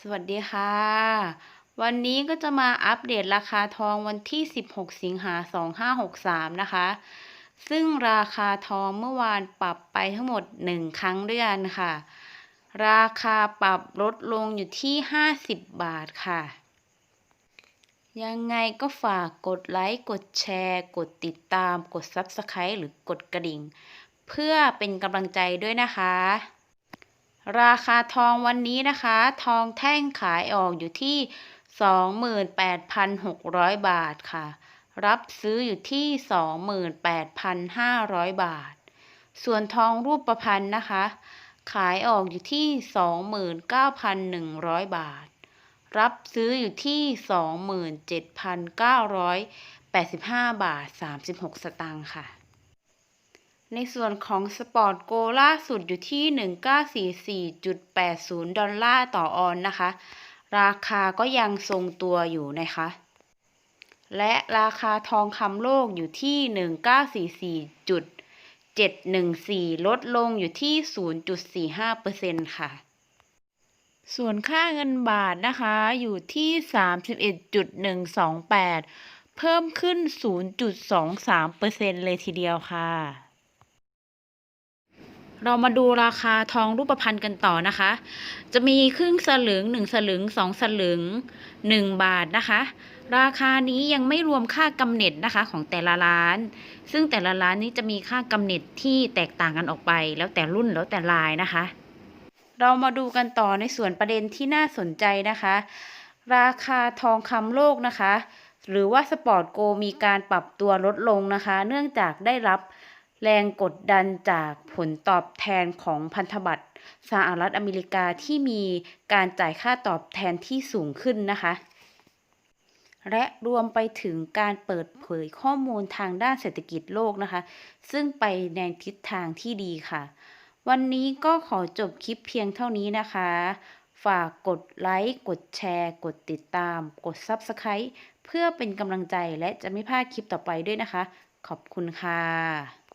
สวัสดีค่ะ วันนี้ก็จะมาอัปเดตราคาทองวันที่ 16 สิงหา 2563 นะคะ ซึ่งราคาทองเมื่อวานปรับไปทั้งหมด 1 ครั้งด้วยกันค่ะ ราคาปรับลดลงอยู่ที่ 50 บาทค่ะ ยังไงก็ฝากกดไลค์ กดแชร์ กดติดตาม กด Subscribe หรือกดกระดิ่ง เพื่อเป็นกำลังใจด้วยนะคะ ราคาทองวันนี้นะคะ ทองแท่งขายออกอยู่ที่ 28,600 บาทค่ะ รับซื้ออยู่ที่ 28,500 บาท ส่วนทองรูปประพันธ์นะคะ ขายออกอยู่ที่ 29,100 บาท รับซื้ออยู่ที่ 27,985 บาท 36 สตางค์ค่ะ ในส่วนของสปอร์ตโกล่าสุดอยู่ที่ 1944.80 ดอลลาร์ต่อออนนะคะ ราคาก็ยังทรงตัวอยู่นะคะ และราคาทองคำโลกอยู่ที่ 1944.714 ลดลงอยู่ที่ 0.45%ค่ะ ส่วนค่าเงินบาทนะคะอยู่ที่ 31.128เพิ่มขึ้น 0.23%เลยทีเดียวค่ะ เรามาดูราคาทองรูปพรรณกันต่อนะคะ จะมีครึ่งสลึงหนึ่งสลึงสองสลึงหนึ่งบาทนะคะ ราคานี้ยังไม่รวมค่ากำเนิดนะคะของแต่ละร้าน ซึ่งแต่ละร้านนี้จะมีค่ากำเนิดที่แตกต่างกันออกไป แล้วแต่รุ่นแล้วแต่ลายนะคะ เรามาดูกันต่อในส่วนประเด็นที่น่าสนใจนะคะ ราคาทองคำโลกนะคะ หรือว่าสปอร์ตโกมีการปรับตัวลดลงนะคะ เนื่องจากได้รับ แรงกดดันจากผลตอบแทนของพันธบัตรสหรัฐอเมริกาที่มีการจ่ายค่าตอบแทนที่สูงขึ้นนะคะ และรวมไปถึงการเปิดเผยข้อมูลทางด้านเศรษฐกิจโลกนะคะ ซึ่งไปในทิศทางที่ดีค่ะ วันนี้ก็ขอจบคลิปเพียงเท่านี้นะคะ ฝากกดไลค์ กดแชร์ กดติดตาม กด Subscribe เพื่อเป็นกำลังใจและจะไม่พลาดคลิปต่อไปด้วยนะคะ ขอบคุณค่ะ